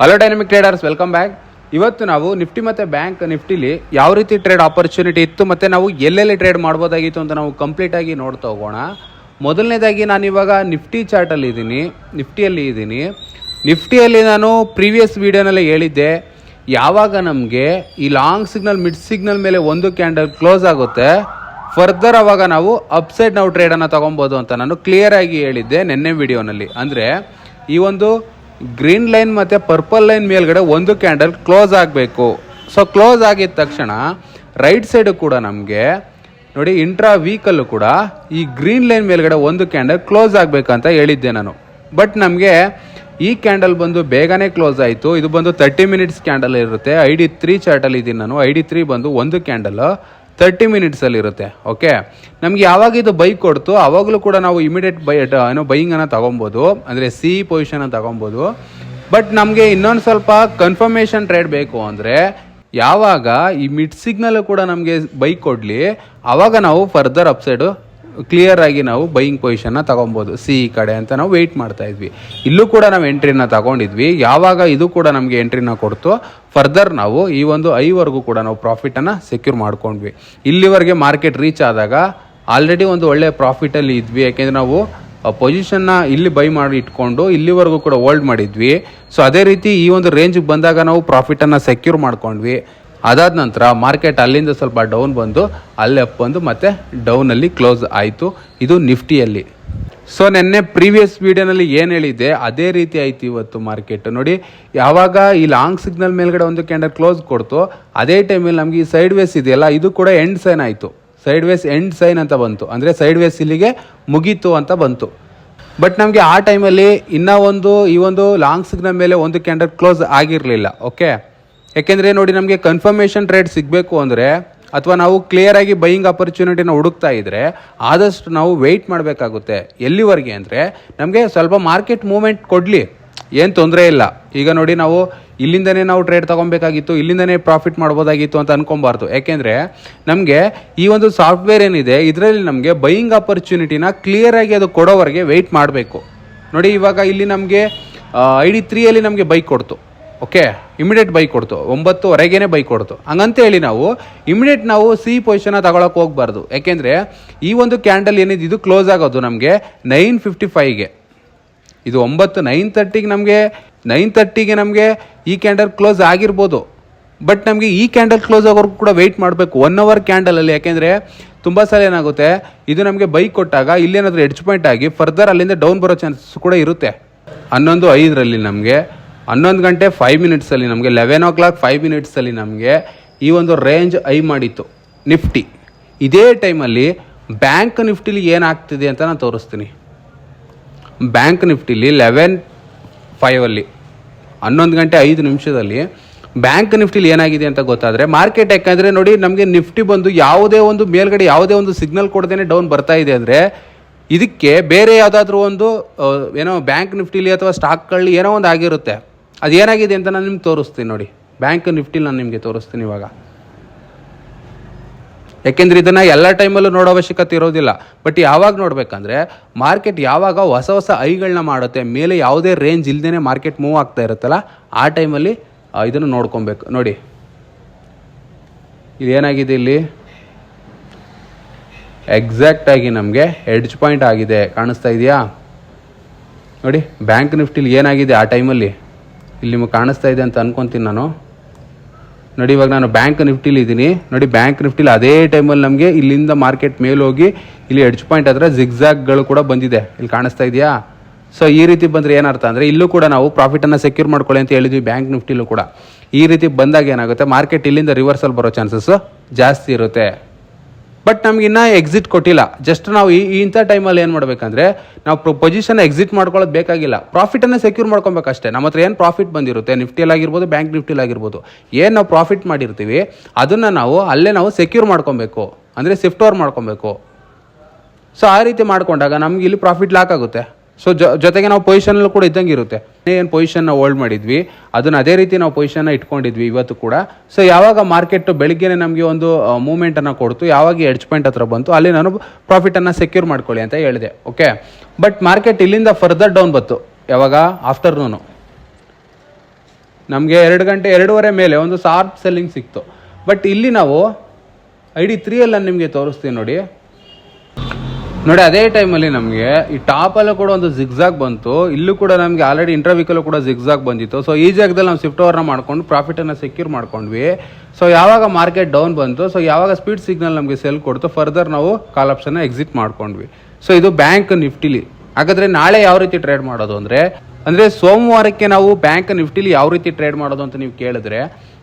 Hello dynamic traders welcome back ಇವತ್ತು ನಾವು Nifty ಮತ್ತು ಬ್ಯಾಂಕ್ ನಿಫ್ಟಿಲಿ ಯಾವ ರೀತಿ ಟ್ರೇಡ್ ಆಪರ್ಚುನಿಟಿ ಇತ್ತು ಮತ್ತು ನಾವು ಎಲ್ಲೆಲ್ಲಿ ಟ್ರೇಡ್ ಮಾಡ್ಬೋದಾಗಿತ್ತು ಅಂತ ನಾವು ಕಂಪ್ಲೀಟಾಗಿ ನೋಡ್ತಾ ಹೋಗೋಣ. ಮೊದಲನೇದಾಗಿ ನಾನು ಇವಾಗ ನಿಫ್ಟಿ ಚಾರ್ಟಲ್ಲಿ ಇದ್ದೀನಿ. ನಿಫ್ಟಿಯಲ್ಲಿ ಇದ್ದೀನಿ. ನಿಫ್ಟಿಯಲ್ಲಿ ನಾನು ಪ್ರೀವಿಯಸ್ ವೀಡಿಯೋನಲ್ಲಿ ಹೇಳಿದ್ದೆ. ಯಾವಾಗ ನಮಗೆ ಈ ಲಾಂಗ್ ಸಿಗ್ನಲ್ ಮಿಡ್ ಸಿಗ್ನಲ್ ಮೇಲೆ ಒಂದು ಕ್ಯಾಂಡಲ್ ಕ್ಲೋಸ್ ಆಗುತ್ತೆ ಫರ್ದರ್ ಅವಾಗ ನಾವು ಅಪ್ಸೈಡ್ ನಾವು ಟ್ರೇಡನ್ನು ತೊಗೊಬೋದು ಅಂತ ನಾನು ಕ್ಲಿಯರ್ ಆಗಿ ಹೇಳಿದ್ದೆ ನಿನ್ನೆ ವಿಡಿಯೋನಲ್ಲಿ ಅಂದರೆ ಈ ಒಂದು ಗ್ರೀನ್ ಲೈನ್ ಮತ್ತು ಪರ್ಪಲ್ ಲೈನ್ ಮೇಲ್ಗಡೆ ಒಂದು ಕ್ಯಾಂಡಲ್ ಕ್ಲೋಸ್ ಆಗಬೇಕು. ಸೊ ಕ್ಲೋಸ್ ಆಗಿದ ತಕ್ಷಣ ರೈಟ್ ಸೈಡು ಕೂಡ ನಮಗೆ ನೋಡಿ ಇಂಟ್ರಾ ವೀಕಲ್ಲು ಕೂಡ ಈ ಗ್ರೀನ್ ಲೈನ್ ಮೇಲ್ಗಡೆ ಒಂದು ಕ್ಯಾಂಡಲ್ ಕ್ಲೋಸ್ ಆಗಬೇಕಂತ ಹೇಳಿದ್ದೆ ನಾನು. ಬಟ್ ನಮಗೆ ಈ ಕ್ಯಾಂಡಲ್ ಬಂದು ಬೇಗನೆ ಕ್ಲೋಸ್ ಆಯಿತು. ಇದು ಬಂದು ತರ್ಟಿ ಮಿನಿಟ್ಸ್ ಕ್ಯಾಂಡಲ್ ಇರುತ್ತೆ. ಐ ಡಿ ತ್ರೀ ಚಾರ್ಟಲ್ಲಿ ಇದ್ದೀನಿ ನಾನು. ಐ ಡಿ ತ್ರೀ ಬಂದು ಒಂದು ಕ್ಯಾಂಡಲ್. ತರ್ಟಿ ಮಿನಿಟ್ಸಲ್ಲಿ ಇರುತ್ತೆ ಓಕೆ ನಮಗೆ ಯಾವಾಗ ಇದು ಬೈ ಕೊಡ್ತು, ಅವಾಗಲೂ ಕೂಡ ನಾವು ಇಮಿಡಿಯೇಟ್ ಬೈ ಏನೋ ಬೈಯಿಂಗನ್ನು ತೊಗೊಬೋದು, ಅಂದರೆ ಸಿ ಪೊಸಿಷನ್ ತೊಗೊಬೋದು. ಬಟ್ ನಮಗೆ ಇನ್ನೊಂದು ಸ್ವಲ್ಪ ಕನ್ಫರ್ಮೇಷನ್ ಟ್ರೇಡ್ ಬೇಕು ಅಂದರೆ, ಯಾವಾಗ ಈ ಮಿಡ್ ಸಿಗ್ನಲ್ ಕೂಡ ನಮಗೆ ಬೈಕ್ ಕೊಡಲಿ ಆವಾಗ ನಾವು ಫರ್ದರ್ ಅಪ್ಸೈಡು ಕ್ಲಿಯರ್ ಆಗಿ ನಾವು ಬೈಯಿಂಗ್ ಪೊಸಿಷನ್ನ ತಗೊಬೋದು. ಸಿ ಈ ಕಡೆ ಅಂತ ನಾವು ವೆಯ್ಟ್ ಮಾಡ್ತಾ ಇದ್ವಿ. ಇಲ್ಲೂ ಕೂಡ ನಾವು ಎಂಟ್ರಿನ ತಗೊಂಡಿದ್ವಿ. ಯಾವಾಗ ಇದು ಕೂಡ ನಮಗೆ ಎಂಟ್ರಿನ ಕೊಡ್ತು ಫರ್ದರ್ ನಾವು ಈ ಒಂದು ಐವರೆಗೂ ಕೂಡ ನಾವು ಪ್ರಾಫಿಟನ್ನು ಸೆಕ್ಯೂರ್ ಮಾಡ್ಕೊಂಡ್ವಿ. ಇಲ್ಲಿವರೆಗೆ ಮಾರ್ಕೆಟ್ ರೀಚ್ ಆದಾಗ ಆಲ್ರೆಡಿ ಒಂದು ಒಳ್ಳೆಯ ಪ್ರಾಫಿಟಲ್ಲಿ ಇದ್ವಿ. ಯಾಕೆಂದರೆ ನಾವು ಪೊಸಿಷನ್ನ ಇಲ್ಲಿ ಬೈ ಮಾಡಿ ಇಟ್ಕೊಂಡು ಇಲ್ಲಿವರೆಗೂ ಕೂಡ ಹೋಲ್ಡ್ ಮಾಡಿದ್ವಿ. ಸೊ ಅದೇ ರೀತಿ ಈ ಒಂದು ರೇಂಜಿಗೆ ಬಂದಾಗ ನಾವು ಪ್ರಾಫಿಟನ್ನು ಸೆಕ್ಯೂರ್ ಮಾಡ್ಕೊಂಡ್ವಿ. ಅದಾದ ನಂತರ ಮಾರ್ಕೆಟ್ ಅಲ್ಲಿಂದ ಸ್ವಲ್ಪ ಡೌನ್ ಬಂದು, ಅಲ್ಲಿ ಅಪ್ ಬಂದು ಮತ್ತೆ ಡೌನಲ್ಲಿ ಕ್ಲೋಸ್ ಆಯಿತು. ಇದು ನಿಫ್ಟಿಯಲ್ಲಿ. ಸೊ ನೆನ್ನೆ ಪ್ರೀವಿಯಸ್ ವಿಡಿಯೋನಲ್ಲಿ ಏನು ಹೇಳಿದ್ದೆ? ಅದೇ ರೀತಿ ಆಯ್ತು ಇವತ್ತು ಮಾರ್ಕೆಟ್ ನೋಡಿ, ಯಾವಾಗ ಈ ಲಾಂಗ್ ಸಿಗ್ನಲ್ ಮೇಲ್ಗಡೆ ಒಂದು ಕ್ಯಾಂಡಲ್ ಕ್ಲೋಸ್ ಕೊಡ್ತು, ಅದೇ ಟೈಮಲ್ಲಿ ನಮಗೆ ಈ ಸೈಡ್ ವೇಸ್ ಇದೆಯಲ್ಲ, ಇದು ಕೂಡ ಎಂಡ್ ಸೈನ್ ಆಯಿತು. ಸೈಡ್ ವೇಸ್ ಎಂಡ್ ಸೈನ್ ಅಂತ ಬಂತು. ಅಂದರೆ ಸೈಡ್ ವೇಸ್ ಇಲ್ಲಿಗೆ ಮುಗೀತು ಅಂತ ಬಂತು. ಬಟ್ ನಮಗೆ ಆ ಟೈಮಲ್ಲಿ ಇನ್ನೂ ಒಂದು, ಈ ಒಂದು ಲಾಂಗ್ ಸಿಗ್ನಲ್ ಮೇಲೆ ಒಂದು ಕ್ಯಾಂಡಲ್ ಕ್ಲೋಸ್ ಆಗಿರಲಿಲ್ಲ. ಓಕೆ ಯಾಕೆಂದರೆ ನೋಡಿ, ನಮಗೆ ಕನ್ಫರ್ಮೇಷನ್ ಟ್ರೇಡ್ ಸಿಗಬೇಕು ಅಂದರೆ, ಅಥವಾ ನಾವು ಕ್ಲಿಯರ್ ಆಗಿ ಬೈಯಿಂಗ್ ಅಪರ್ಚುನಿಟಿನ ಹುಡುಕ್ತಾ ಇದ್ದರೆ ಆದಷ್ಟು ನಾವು ವೆಯ್ಟ್ ಮಾಡಬೇಕಾಗುತ್ತೆ. ಎಲ್ಲಿವರೆಗೆ ಅಂದರೆ, ನಮಗೆ ಸ್ವಲ್ಪ ಮಾರ್ಕೆಟ್ ಮೂಮೆಂಟ್ ಕೊಡಲಿ. ಏನು ತೊಂದರೆ ಇಲ್ಲ. ಈಗ ನೋಡಿ, ನಾವು ಇಲ್ಲಿಂದನೇ ನಾವು ಟ್ರೇಡ್ ತೊಗೊಬೇಕಾಗಿತ್ತು ಇಲ್ಲಿಂದನೇ ಪ್ರಾಫಿಟ್ ಮಾಡ್ಬೋದಾಗಿತ್ತು ಅಂತ ಅನ್ಕೊಬಾರ್ದು ಯಾಕೆಂದರೆ, ನಮಗೆ ಈ ಒಂದು ಸಾಫ್ಟ್ವೇರ್ ಏನಿದೆ, ಇದರಲ್ಲಿ ನಮಗೆ ಬೈಯಿಂಗ್ ಅಪರ್ಚುನಿಟಿನ ಕ್ಲಿಯರಾಗಿ ಅದು ಕೊಡೋವರೆಗೆ ವೆಯ್ಟ್ ಮಾಡಬೇಕು. ನೋಡಿ, ಇವಾಗ ಇಲ್ಲಿ ನಮಗೆ ಐ ಡಿ ತ್ರೀಯಲ್ಲಿ ನಮಗೆ ಬೈಕ್ ಕೊಡ್ತು. ಓಕೆ ಇಮಿಡಿಯೇಟ್ ಬೈಕ್ ಕೊಡ್ತು. ಒಂಬತ್ತುವರೆಗೇನೆ ಬೈಕ್ ಕೊಡ್ತು. ಹೇಳಿ ನಾವು ಇಮಿಡಿಯೇಟ್ ನಾವು ಸಿ ಪೊಸಿಷನ್ನ ತಗೊಳಕ್ಕೆ ಹೋಗ್ಬಾರ್ದು. ಯಾಕೆಂದರೆ ಈ ಒಂದು ಕ್ಯಾಂಡಲ್ ಏನಿದೆ, ಇದು ಕ್ಲೋಸ್ ಆಗೋದು ನಮಗೆ ನೈನ್ ಫಿಫ್ಟಿ ಫೈವ್ಗೆ ಇದು ಒಂಬತ್ತು ನೈನ್ ತರ್ಟಿಗೆ ನಮಗೆ ನೈನ್ ತರ್ಟಿಗೆ ನಮಗೆ ಈ ಕ್ಯಾಂಡಲ್ ಕ್ಲೋಸ್ ಆಗಿರ್ಬೋದು. ಬಟ್ ನಮಗೆ ಈ ಕ್ಯಾಂಡಲ್ ಕ್ಲೋಸ್ ಆಗೋರ್ಗು ಕೂಡ ವೆಯ್ಟ್ ಮಾಡಬೇಕು ಒನ್ ಅವರ್ ಕ್ಯಾಂಡಲಲ್ಲಿ ಯಾಕೆಂದರೆ ತುಂಬ ಸಲ ಏನಾಗುತ್ತೆ, ಇದು ನಮಗೆ ಬೈಕ್ ಕೊಟ್ಟಾಗ ಇಲ್ಲೇನಾದರೂ ಎಡ್ಜ್ ಪಾಯಿಂಟ್ ಆಗಿ ಫರ್ದರ್ ಅಲ್ಲಿಂದ ಡೌನ್ ಬರೋ ಚಾನ್ಸಸ್ ಕೂಡ ಇರುತ್ತೆ. ಹನ್ನೊಂದು ಐದರಲ್ಲಿ ನಮಗೆ. ಹನ್ನೊಂದು ಗಂಟೆ ಫೈವ್ ಮಿನಿಟ್ಸಲ್ಲಿ ನಮಗೆ ಲೆವೆನ್ ಓ ಕ್ಲಾಕ್ ಫೈವ್ ಮಿನಿಟ್ಸಲ್ಲಿ ನಮಗೆ ಈ ಒಂದು ರೇಂಜ್ ಐ ಮಾಡಿತ್ತು, ನಿಫ್ಟಿ. ಇದೇ ಟೈಮಲ್ಲಿ ಬ್ಯಾಂಕ್ ನಿಫ್ಟಿಲಿ ಏನಾಗ್ತಿದೆ ಅಂತ ನಾನು ತೋರಿಸ್ತೀನಿ. ಬ್ಯಾಂಕ್ ನಿಫ್ಟಿಲಿ ಲೆವೆನ್ ಫೈವಲ್ಲಿ ಹನ್ನೊಂದು ಗಂಟೆ ಐದು ನಿಮಿಷದಲ್ಲಿ ಬ್ಯಾಂಕ್ ನಿಫ್ಟಿಲಿ ಏನಾಗಿದೆ ಅಂತ ಗೊತ್ತಾದರೆ ಮಾರ್ಕೆಟ್ ಯಾಕಂದರೆ ನೋಡಿ ನಮಗೆ ನಿಫ್ಟಿ ಬಂದು ಯಾವುದೇ ಒಂದು ಮೇಲ್ಗಡೆ ಯಾವುದೇ ಒಂದು ಸಿಗ್ನಲ್ ಕೊಡದೇ ಡೌನ್ ಬರ್ತಾ ಇದೆ ಅಂದರೆ ಇದಕ್ಕೆ ಬೇರೆ ಯಾವುದಾದ್ರೂ ಒಂದು ಏನೋ ಬ್ಯಾಂಕ್ ನಿಫ್ಟಿಲಿ ಅಥವಾ ಸ್ಟಾಕ್ಗಳಲ್ಲಿ ಏನೋ ಒಂದು ಆಗಿರುತ್ತೆ. ಅದು ಏನಾಗಿದೆ ಅಂತ ನಾನು ನಿಮ್ಗೆ ತೋರಿಸ್ತೀನಿ ನೋಡಿ. ಬ್ಯಾಂಕ್ ನಿಫ್ಟಿಲಿ ನಾನು ನಿಮಗೆ ತೋರಿಸ್ತೀನಿ ಇವಾಗ. ಯಾಕೆಂದ್ರೆ ಇದನ್ನ ಎಲ್ಲ ಟೈಮಲ್ಲೂ ನೋಡೋ ಅವಶ್ಯಕತೆ ಇರೋದಿಲ್ಲ. ಬಟ್ ಯಾವಾಗ ನೋಡಬೇಕಂದ್ರೆ ಮಾರ್ಕೆಟ್ ಯಾವಾಗ ಹೊಸ ಹೊಸ ಐಗಳನ್ನ ಮಾಡುತ್ತೆ, ಮೇಲೆ ಯಾವುದೇ ರೇಂಜ್ ಇಲ್ಲದೇ ಮಾರ್ಕೆಟ್ ಮೂವ್ ಆಗ್ತಾ ಇರುತ್ತಲ್ಲ, ಆ ಟೈಮಲ್ಲಿ ಇದನ್ನು ನೋಡ್ಕೊಬೇಕು. ನೋಡಿ. ಇದೇನಾಗಿದೆ ಇಲ್ಲಿ? ಎಕ್ಸಾಕ್ಟ್ ಆಗಿ ನಮಗೆ ಎಡ್ಜ್ ಪಾಯಿಂಟ್ ಆಗಿದೆ. ಕಾಣಿಸ್ತಾ ಇದೆಯಾ? ನೋಡಿ ಬ್ಯಾಂಕ್ ನಿಫ್ಟಿಲಿ ಏನಾಗಿದೆ ಆ ಟೈಮಲ್ಲಿ ಇಲ್ಲಿ ನಿಮಗೆ ಕಾಣಿಸ್ತಾ ಇದೆ ಅಂತ ಅನ್ಕೊಂತೀನಿ ನಾನು. ನೋಡಿ, ಇವಾಗ ನಾನು ಬ್ಯಾಂಕ್ ನಿಫ್ಟಿಲಿ ಇದ್ದೀನಿ. ನೋಡಿ ಬ್ಯಾಂಕ್ ನಿಫ್ಟಿಲಿ ಅದೇ ಟೈಮಲ್ಲಿ ನಮಗೆ ಇಲ್ಲಿಂದ ಮಾರ್ಕೆಟ್ ಮೇಲೆ ಹೋಗಿ ಇಲ್ಲಿ ಎಡ್ಜ್ ಪಾಯಿಂಟ್ ಹತ್ರ ಜಿಗ್ಜಾಗ್ಗಳು ಕೂಡ ಬಂದಿದೆ. ಇಲ್ಲಿ ಕಾಣಿಸ್ತಾ ಇದೆಯಾ? ಸೊ ಈ ರೀತಿ ಬಂದರೆ ಏನರ್ಥ ಅಂದರೆ ಇಲ್ಲೂ ಕೂಡ ನಾವು ಪ್ರಾಫಿಟನ್ನು ಸೆಕ್ಯೂರ್ ಮಾಡ್ಕೊಳ್ಳಿ ಅಂತ ಹೇಳಿದ್ವಿ ಬ್ಯಾಂಕ್ ನಿಫ್ಟಿಲೂ ಕೂಡ. ಈ ರೀತಿ ಬಂದಾಗ ಏನಾಗುತ್ತೆ? ಮಾರ್ಕೆಟ್ ಇಲ್ಲಿಂದ ರಿವರ್ಸಲ್ ಬರೋ ಚಾನ್ಸಸ್ಸು ಜಾಸ್ತಿ ಇರುತ್ತೆ. ಬಟ್ ನಮ್ಗೆ ಇನ್ನೂ ಎಕ್ಸಿಟ್ ಕೊಟ್ಟಿಲ್ಲ. ಜಸ್ಟ್ ನಾವು ಈ ಇಂಥ ಟೈಮಲ್ಲಿ ಏನು ಮಾಡಬೇಕಂದ್ರೆ, ನಾವು ಪೊಸಿಷನ್ ಎಕ್ಸಿಟ್ ಮಾಡ್ಕೊಳ್ಳೋದು ಬೇಕಾಗಿಲ್ಲ. ಪ್ರಾಫಿಟನ್ನು ಸೆಕ್ಯೂರ್ ಮಾಡ್ಕೊಬೇಕಷ್ಟೇ. ನಮ್ಮ ಹತ್ರ ಏನು ಪ್ರಾಫಿಟ್ ಬಂದಿರುತ್ತೆ? ನಿಫ್ಟಿಯಲ್ಲಿ ಆಗಿರ್ಬೋದು ಬ್ಯಾಂಕ್ ನಿಫ್ಟಿಲಿ ಆಗಿರ್ಬೋದು. ಏನು ನಾವು ಪ್ರಾಫಿಟ್ ಮಾಡಿರ್ತೀವಿ, ಅದನ್ನು ನಾವು ಅಲ್ಲೇ ನಾವು ಸೆಕ್ಯೂರ್ ಮಾಡ್ಕೊಬೇಕು. ಅಂದರೆ ಶಿಫ್ಟ್ ಓವರ್ ಮಾಡ್ಕೊಬೇಕು. ಸೊ ಆ ರೀತಿ ಮಾಡ್ಕೊಂಡಾಗ ನಮ್ಗೆ ಇಲ್ಲಿ ಪ್ರಾಫಿಟ್ ಲಾಕ್ ಆಗುತ್ತೆ. ಸೊ ಜೊತೆಗೆ ನಾವು ಪೊಸಿಷನಲ್ಲೂ ಕೂಡ ಇದ್ದಂಗೆ ಇರುತ್ತೆ. ಏನು ಪೊಸಿಷನ್ನ ಹೋಲ್ಡ್ ಮಾಡಿದ್ವಿ. ಅದನ್ನ ಅದೇ ರೀತಿ ನಾವು ಪೊಸಿಷನ್ನ ಇಟ್ಕೊಂಡಿದ್ವಿ ಇವತ್ತು ಕೂಡ. ಸೊ ಯಾವಾಗ ಮಾರ್ಕೆಟ್ ಬೆಳಿಗ್ಗೆನೆ ನಮಗೆ ಒಂದು ಮೂಮೆಂಟನ್ನು ಕೊಡ್ತು, ಯಾವಾಗ ಎಡ್ಜ್ ಪಾಯಿಂಟ್ ಹತ್ರ ಬಂತು, ಅಲ್ಲಿ ನಾನು ಪ್ರಾಫಿಟನ್ನು ಸೆಕ್ಯೂರ್ ಮಾಡ್ಕೊಳ್ಳಿ ಅಂತ ಹೇಳಿದೆ ಓಕೆ ಬಟ್ ಮಾರ್ಕೆಟ್ ಇಲ್ಲಿಂದ ಫರ್ದರ್ ಡೌನ್ ಬಂತು, ಯಾವಾಗ? ಆಫ್ಟರ್ನೂನು ನಮಗೆ ಎರಡು ಗಂಟೆ, ಎರಡೂವರೆ ಮೇಲೆ ಒಂದು ಶಾರ್ಪ್ ಸೆಲ್ಲಿಂಗ್ ಸಿಕ್ತು. ಬಟ್ ಇಲ್ಲಿ ನಾವು ಐ ಡಿ ತ್ರೀಯಲ್ಲಿ ನಿಮಗೆ ತೋರಿಸ್ತೀನಿ ನೋಡಿ. ನೋಡಿ, ಅದೇ ಟೈಮಲ್ಲಿ ನಮಗೆ ಈ ಟಾಪಲ್ಲೂ ಕೂಡ ಒಂದು ಜಿಗ್ಜಾಗ್ ಬಂತು. ಇಲ್ಲೂ ಕೂಡ ನಮಗೆ ಆಲ್ರೆಡಿ ಇಂಟರ್ವ್ಯೂಕಲ್ಲೂ ಕೂಡ ಜಿಗ್ಜಾಗ್ ಬಂದಿತ್ತು. ಸೊ ಈ ಜಾಗದಲ್ಲಿ ನಾವು ಸ್ವಿಫ್ಟ್ ಓವರ್ನ ಮಾಡ್ಕೊಂಡು ಪ್ರಾಫಿಟನ್ನು ಸೆಕ್ಯೂರ್ ಮಾಡ್ಕೊಂಡ್ವಿ. ಸೊ ಯಾವಾಗ ಮಾರ್ಕೆಟ್ ಡೌನ್ ಬಂತು ಸೊ ಯಾವಾಗ ಸ್ಪೀಡ್ ಸಿಗ್ನಲ್ ನಮಗೆ ಸೆಲ್ ಕೊಡ್ತು ಫರ್ದರ್ ನಾವು ಕಾಲ್ ಆಪ್ಷನ್ನ ಎಕ್ಸಿಟ್ ಮಾಡ್ಕೊಂಡ್ವಿ. ಸೊ ಇದು ಬ್ಯಾಂಕ್ ನಿಫ್ಟಿಲಿ. ಹಾಗಾದರೆ ನಾಳೆ ಯಾವ ರೀತಿ ಟ್ರೇಡ್ ಮಾಡೋದು ಅಂದರೆ ಅಂದರೆ ಸೋಮವಾರಕ್ಕೆ ನಾವು ಬ್ಯಾಂಕ್ ನಿಫ್ಟಿಲಿ ಯಾವ ರೀತಿ ಟ್ರೇಡ್ ಮಾಡೋದು ಅಂತ ನೀವು ಕೇಳಿದ್ರೆ,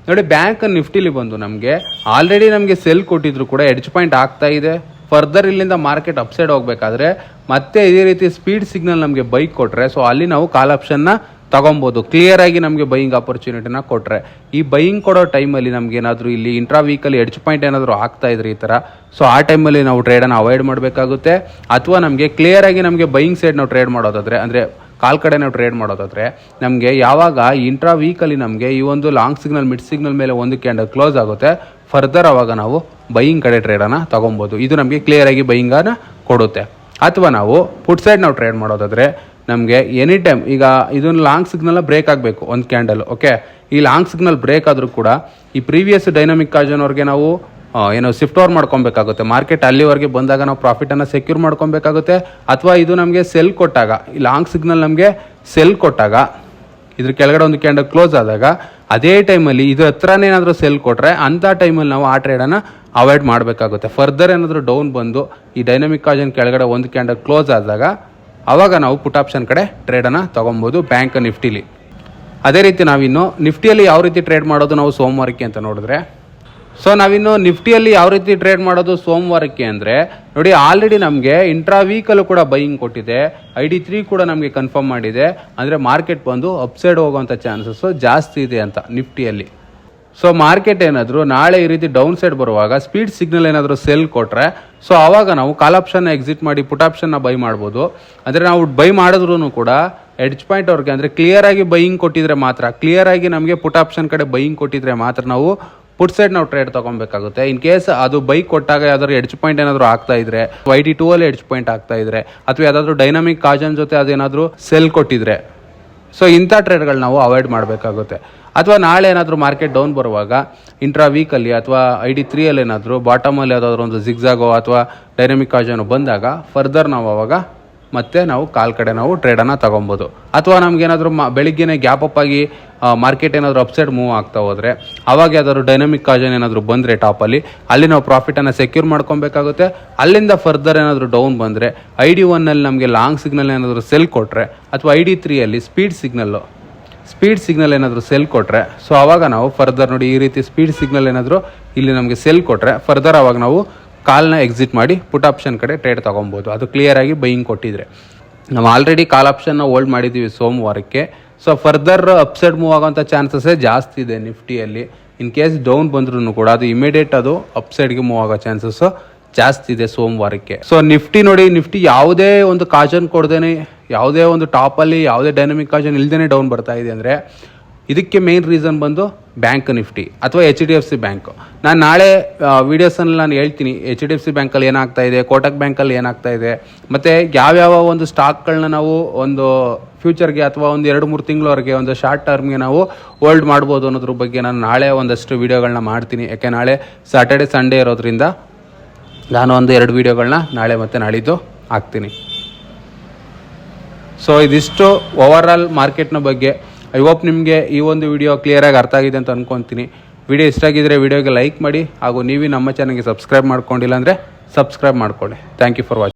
ನೋಡಿ ಬ್ಯಾಂಕ್ ನಿಫ್ಟಿಲಿ ಬಂದು ನಮಗೆ ಆಲ್ರೆಡಿ ನಮಗೆ ಸೆಲ್ ಕೊಟ್ಟಿದ್ರು ಕೂಡ ಎಡ್ಜ್ ಪಾಯಿಂಟ್ ಆಗ್ತಾ ಇದೆ. ಫರ್ದರ್ ಇಲ್ಲಿಂದ ಮಾರ್ಕೆಟ್ ಅಪ್ಸೈಡ್ ಹೋಗಬೇಕಾದ್ರೆ ಮತ್ತೆ ಇದೇ ರೀತಿ ಸ್ಪೀಡ್ ಸಿಗ್ನಲ್ ನಮಗೆ ಬೈಕ್ ಕೊಟ್ಟರೆ ಸೊ ಅಲ್ಲಿ ನಾವು ಕಾಲ್ ಆಪ್ಷನ್ನ ತಗೊಬೋದು. ಕ್ಲಿಯರ್ ಆಗಿ ನಮಗೆ ಬೈಯಿಂಗ್ ಆಪರ್ಚುನಿಟಿನ ಕೊಟ್ಟರೆ ಈ ಬೈಯಿಂಗ್ ಕೊಡೋ ಟೈಮಲ್ಲಿ ನಮ್ಗೆ ಏನಾದರೂ ಇಲ್ಲಿ ಇಂಟ್ರಾ ವೀಕಲ್ಲಿ ಎಡ್ಜ್ ಪಾಯಿಂಟ್ ಏನಾದರೂ ಆಗ್ತಾ ಇದ್ರೆ ಈ ಥರ ಸೊ ಆ ಟೈಮಲ್ಲಿ ನಾವು ಟ್ರೇಡನ್ನು ಅವಾಯ್ಡ್ ಮಾಡಬೇಕಾಗುತ್ತೆ. ಅಥವಾ ನಮಗೆ ಕ್ಲಿಯರ್ ಆಗಿ ನಮಗೆ ಬೈಯಿಂಗ್ ಸೈಡ್ ನಾವು ಟ್ರೇಡ್ ಮಾಡೋದಾದರೆ, ಅಂದರೆ ಕಾಲ್ ಕಡೆ ನಾವು ಟ್ರೇಡ್ ಮಾಡೋದಾದರೆ, ನಮಗೆ ಯಾವಾಗ ಇಂಟ್ರಾ ವೀಕಲ್ಲಿ ನಮಗೆ ಈ ಒಂದು ಲಾಂಗ್ ಸಿಗ್ನಲ್ ಮಿಡ್ ಸಿಗ್ನಲ್ ಮೇಲೆ ಒಂದು ಕ್ಯಾಂಡಲ್ ಕ್ಲೋಸ್ ಆಗುತ್ತೆ ಫರ್ದರ್ ಆವಾಗ ನಾವು ಬೈಯಿಂಗ್ ಕಡೆ ಟ್ರೇಡನ್ನು ತೊಗೊಬೋದು. ಇದು ನಮಗೆ ಕ್ಲಿಯರ್ ಆಗಿ ಬೈಯಿಂಗನ್ನು ಕೊಡುತ್ತೆ. ಅಥವಾ ನಾವು ಫುಟ್ ಸೈಡ್ ನಾವು ಟ್ರೇಡ್ ಮಾಡೋದಾದರೆ ನಮಗೆ ಎನಿ ಟೈಮ್ ಈಗ ಇದೊಂದು ಲಾಂಗ್ ಸಿಗ್ನಲ್ ಬ್ರೇಕ್ ಆಗಬೇಕು, ಒಂದು ಕ್ಯಾಂಡಲ್ ಓಕೆ ಈ ಲಾಂಗ್ ಸಿಗ್ನಲ್ ಬ್ರೇಕ್ ಆದರೂ ಕೂಡ ಈ ಪ್ರೀವಿಯಸ್ ಡೈನಮಿಕ್ ಕಾಜನವ್ರಿಗೆ ನಾವು ಏನು ಶಿಫ್ಟ್ ಓವರ್ ಮಾಡ್ಕೊಬೇಕಾಗುತ್ತೆ. ಮಾರ್ಕೆಟ್ ಅಲ್ಲಿವರೆಗೆ ಬಂದಾಗ ನಾವು ಪ್ರಾಫಿಟನ್ನು ಸೆಕ್ಯೂರ್ ಮಾಡ್ಕೊಬೇಕಾಗುತ್ತೆ. ಅಥವಾ ಇದು ನಮಗೆ ಸೆಲ್ ಕೊಟ್ಟಾಗ, ಈ ಲಾಂಗ್ ಸಿಗ್ನಲ್ ನಮಗೆ ಸೆಲ್ ಕೊಟ್ಟಾಗ ಇದ್ರ ಕೆಳಗಡೆ ಒಂದು ಕ್ಯಾಂಡಲ್ ಕ್ಲೋಸ್ ಆದಾಗ ಅದೇ ಟೈಮಲ್ಲಿ ಇದು ಹತ್ರನೇ ಏನಾದರೂ ಸೆಲ್ ಕೊಟ್ಟರೆ ಅಂಥ ಟೈಮಲ್ಲಿ ನಾವು ಆ ಟ್ರೇಡನ್ನು ಅವಾಯ್ಡ್ ಮಾಡಬೇಕಾಗುತ್ತೆ. ಫರ್ದರ್ ಏನಾದರೂ ಡೌನ್ ಬಂದು ಈ ಡೈನಮಿಕ್ ಕಾಜನ್ ಕೆಳಗಡೆ ಒಂದು ಕ್ಯಾಂಡಲ್ ಕ್ಲೋಸ್ ಆದಾಗ ಆವಾಗ ನಾವು ಪುಟ್ ಆಪ್ಷನ್ ಕಡೆ ಟ್ರೇಡನ್ನು ತೊಗೊಬೋದು ಬ್ಯಾಂಕ್ ನಿಫ್ಟಿಲಿ. ಅದೇ ರೀತಿ ನಾವಿನ್ನು ನಿಫ್ಟಿಯಲ್ಲಿ ಯಾವ ರೀತಿ ಟ್ರೇಡ್ ಮಾಡೋದು ನಾವು ಸೋಮವಾರಕ್ಕೆ ಅಂತ ನೋಡಿದ್ರೆ ಸೊ ನಾವಿನ್ನು ನಿಫ್ಟಿಯಲ್ಲಿ ಯಾವ ರೀತಿ ಟ್ರೇಡ್ ಮಾಡೋದು ಸೋಮವಾರಕ್ಕೆ ಅಂದರೆ, ನೋಡಿ ಆಲ್ರೆಡಿ ನಮಗೆ ಇಂಟ್ರಾ ವೀಕಲ್ಲೂ ಕೂಡ ಬೈಯಿಂಗ್ ಕೊಟ್ಟಿದೆ ಐ ಡಿ ತ್ರೀ ಕೂಡ ನಮಗೆ ಕನ್ಫರ್ಮ್ ಮಾಡಿದೆ, ಅಂದರೆ ಮಾರ್ಕೆಟ್ ಬಂದು ಅಪ್ಸೈಡ್ ಹೋಗುವಂಥ ಚಾನ್ಸಸ್ಸು ಜಾಸ್ತಿ ಇದೆ ಅಂತ ನಿಫ್ಟಿಯಲ್ಲಿ. ಸೊ ಮಾರ್ಕೆಟ್ ಏನಾದರೂ ನಾಳೆ ಈ ರೀತಿ ಡೌನ್ ಸೈಡ್ ಬರುವಾಗ ಸ್ಪೀಡ್ ಸಿಗ್ನಲ್ ಏನಾದರೂ ಸೆಲ್ ಕೊಟ್ಟರೆ ಸೊ ಆವಾಗ ನಾವು ಕಾಲ್ ಆಪ್ಷನ್ನ ಎಕ್ಸಿಟ್ ಮಾಡಿ ಪುಟ್ ಆಪ್ಷನ್ನ ಬೈ ಮಾಡ್ಬೋದು. ಅಂದರೆ ನಾವು ಬೈ ಮಾಡಿದ್ರೂ ಕೂಡ ಎಡ್ಜ್ ಪಾಯಿಂಟ್ ಅವ್ರಿಗೆ ಅಂದರೆ ಕ್ಲಿಯರ್ ಆಗಿ ಬೈಯಿಂಗ್ ಕೊಟ್ಟಿದ್ರೆ ಮಾತ್ರ ಕ್ಲಿಯರ್ ಆಗಿ ನಮಗೆ ಪುಟ್ ಆಪ್ಷನ್ ಕಡೆ ಬೈಯಿಂಗ್ ಕೊಟ್ಟಿದ್ರೆ ಮಾತ್ರ ನಾವು ಪುಟ್ ಸೈಡ್ ನಾವು ಟ್ರೇಡ್ ತಗೊಬೇಕಾಗುತ್ತೆ ಇನ್ ಕೇಸ್ ಅದು ಬೈಕ್ ಕೊಟ್ಟಾಗ ಯಾವ್ದಾದ್ರು ಎಡ್ಜ್ ಪಾಯಿಂಟ್ ಏನಾದರೂ ಆಗ್ತಾ ಇದ್ರೆ ವೈ ಡಿ ಟೂ ಅಲ್ಲಿ ಎಡ್ಜ್ ಪಾಯಿಂಟ್ ಆಗ್ತಾ ಇದ್ರೆ, ಅಥವಾ ಯಾವ್ದಾದ್ರು ಡೈನಾಮಿಕ್ ಕಾಜನ್ ಜೊತೆ ಅದೇನಾದರೂ ಸೆಲ್ ಕೊಟ್ಟಿದ್ರೆ, ಸೊ ಇಂಥ ಟ್ರೇಡ್ಗಳು ನಾವು ಅವಾಯ್ಡ್ ಮಾಡಬೇಕಾಗುತ್ತೆ. ಅಥವಾ ನಾಳೆ ಏನಾದರೂ ಮಾರ್ಕೆಟ್ ಡೌನ್ ಬರುವಾಗ, ಇಂಟ್ರಾ ವೀಕಲ್ಲಿ ಅಥವಾ ಐ ಡಿ ತ್ರೀಯಲ್ಲಿ ಏನಾದರೂ ಬಾಟಮಲ್ಲಿ ಯಾವುದಾದ್ರೂ ಒಂದು ಜಿಗ್ಜಾಗೋ ಅಥವಾ ಡೈನಮಿಕ್ ಕಾಜನೋ ಬಂದಾಗ, ಫರ್ದರ್ ನಾವು ಅವಾಗ ಮತ್ತೆ ನಾವು ಕಾಲ್ ಕಡೆ ನಾವು ಟ್ರೇಡನ್ನು ತಗೊಬೋದು. ಅಥವಾ ನಮಗೇನಾದರೂ ಮ, ಬೆಳಿಗ್ಗೆನೇ ಅಪ್ ಆಗಿ ಮಾರ್ಕೆಟ್ ಏನಾದರೂ ಅಪ್ಸೈಡ್ ಮೂವ್ ಆಗ್ತಾ ಹೋದರೆ, ಅವಾಗ ಯಾವ್ದಾದ್ರು ಡೈನಮಿಕ್ ಕಾಜನ್ ಏನಾದರೂ ಬಂದರೆ ಟಾಪಲ್ಲಿ ಅಲ್ಲಿ ನಾವು ಪ್ರಾಫಿಟನ್ನು ಸೆಕ್ಯೂರ್ ಮಾಡ್ಕೊಬೇಕಾಗುತ್ತೆ. ಅಲ್ಲಿಂದ ಫರ್ದರ್ ಏನಾದರೂ ಡೌನ್ ಬಂದರೆ ಐ ಡಿ ಒನ್ನಲ್ಲಿ ನಮಗೆ ಲಾಂಗ್ ಸಿಗ್ನಲ್ ಏನಾದರೂ ಸೆಲ್ ಕೊಟ್ಟರೆ ಅಥವಾ ಐ ಡಿ ತ್ರೀಯಲ್ಲಿ ಸ್ಪೀಡ್ ಸಿಗ್ನಲ್ಲು ಸ್ಪೀಡ್ ಸಿಗ್ನಲ್ ಏನಾದರೂ ಸೆಲ್ ಕೊಟ್ಟರೆ ಸೊ ಆವಾಗ ನಾವು ಫರ್ದರ್ ನೋಡಿ ಈ ರೀತಿ ಸ್ಪೀಡ್ ಸಿಗ್ನಲ್ ಏನಾದರೂ ಇಲ್ಲಿ ನಮಗೆ ಸೆಲ್ ಕೊಟ್ಟರೆ ಫರ್ದರ್ ಆವಾಗ ನಾವು ಕಾಲ್ನ ಎಕ್ಸಿಟ್ ಮಾಡಿ ಪುಟ್ ಆಪ್ಷನ್ ಕಡೆ ಟ್ರೇಡ್ ತೊಗೊಬೋದು. ಅದು ಕ್ಲಿಯರ್ ಆಗಿ ಬೈಯಿಂಗ್ ಕೊಟ್ಟಿದ್ರೆ. ನಾವು ಆಲ್ರೆಡಿ ಕಾಲ್ ಆಪ್ಷನ್ನ ಹೋಲ್ಡ್ ಮಾಡಿದ್ದೀವಿ ಸೋಮವಾರಕ್ಕೆ. ಸೊ ಫರ್ದರ್ ಅಪ್ಸೈಡ್ ಮೂವ್ ಆಗೋಂಥ ಚಾನ್ಸಸ್ಸೇ ಜಾಸ್ತಿ ಇದೆ ನಿಫ್ಟಿಯಲ್ಲಿ. ಇನ್ ಕೇಸ್ ಡೌನ್ ಬಂದ್ರೂ ಕೂಡ ಅದು ಇಮಿಡಿಯೇಟ್ ಅದು ಅಪ್ಸೈಡ್ಗೆ ಮೂವ್ ಆಗೋ ಚಾನ್ಸಸ್ಸು ಜಾಸ್ತಿ ಇದೆ ಸೋಮವಾರಕ್ಕೆ. ಸೊ ನಿಫ್ಟಿ ನೋಡಿ, ನಿಫ್ಟಿ ಯಾವುದೇ ಒಂದು ಕಾಜನ್ ಕೊಡ್ದೇನೆ, ಯಾವುದೇ ಒಂದು ಟಾಪಲ್ಲಿ ಯಾವುದೇ ಡೈನಮಿಕ್ ಕಾಜನ್ ಇಲ್ದೇ ಡೌನ್ ಬರ್ತಾ ಇದೆ ಅಂದರೆ ಇದಕ್ಕೆ ಮೇನ್ ರೀಸನ್ ಬಂದು ಬ್ಯಾಂಕ್ ನಿಫ್ಟಿ ಅಥವಾ H D F C bank. ನಾನು ನಾಳೆ ವೀಡಿಯೋಸಲ್ಲಿ ನಾನು ಹೇಳ್ತೀನಿ ಎಚ್ ಡಿ ಎಫ್ ಸಿ ಬ್ಯಾಂಕಲ್ಲಿ ಏನಾಗ್ತಾ ಇದೆ, ಕೋಟಕ್ ಬ್ಯಾಂಕಲ್ಲಿ ಏನಾಗ್ತಾ ಇದೆ, ಮತ್ತು ಯಾವ್ಯಾವ ಒಂದು ಸ್ಟಾಕ್ಗಳನ್ನ ನಾವು ಒಂದು ಫ್ಯೂಚರ್ಗೆ ಅಥವಾ ಒಂದು ಎರಡು ಮೂರು ತಿಂಗಳವರೆಗೆ, ಒಂದು ಶಾರ್ಟ್ ಟರ್ಮ್ಗೆ ನಾವು ಹೋಲ್ಡ್ ಮಾಡ್ಬೋದು ಅನ್ನೋದ್ರ ಬಗ್ಗೆ ನಾನು ನಾಳೆ ಒಂದಷ್ಟು ವೀಡಿಯೋಗಳನ್ನ ಮಾಡ್ತೀನಿ. ಯಾಕೆ ನಾಳೆ ಸ್ಯಾಟರ್ಡೆ ಸಂಡೇ ಇರೋದ್ರಿಂದ ನಾನು ಒಂದು ಎರಡು ವೀಡಿಯೋಗಳನ್ನ ನಾಳೆ ಮತ್ತು ನಾಳಿದ್ದು ಹಾಕ್ತೀನಿ. ಸೊ ಇದಿಷ್ಟು ಓವರ್ ಆಲ್ ಮಾರ್ಕೆಟ್ನ ಬಗ್ಗೆ. ಐ ಹೋಪ್ ನಿಮಗೆ ಈ ಒಂದು ವಿಡಿಯೋ ಕ್ಲಿಯರಾಗಿ ಅರ್ಥ ಆಗಿದೆ ಅಂತ ಅನ್ಕೊತೀನಿ. ವಿಡಿಯೋ ಇಷ್ಟ ಆಗಿದ್ದರೆ ವಿಡಿಯೋಗೆ ಲೈಕ್ ಮಾಡಿ ಹಾಗೂ ನೀವೇ ನಮ್ಮ ಚಾನಲ್ಗೆ ಸಬ್ಸ್ಕ್ರೈಬ್ ಮಾಡ್ಕೊಂಡಿಲ್ಲ ಅಂದರೆ ಸಬ್ಸ್ಕ್ರೈಬ್ ಮಾಡ್ಕೊಳ್ಳಿ. Thank you for watching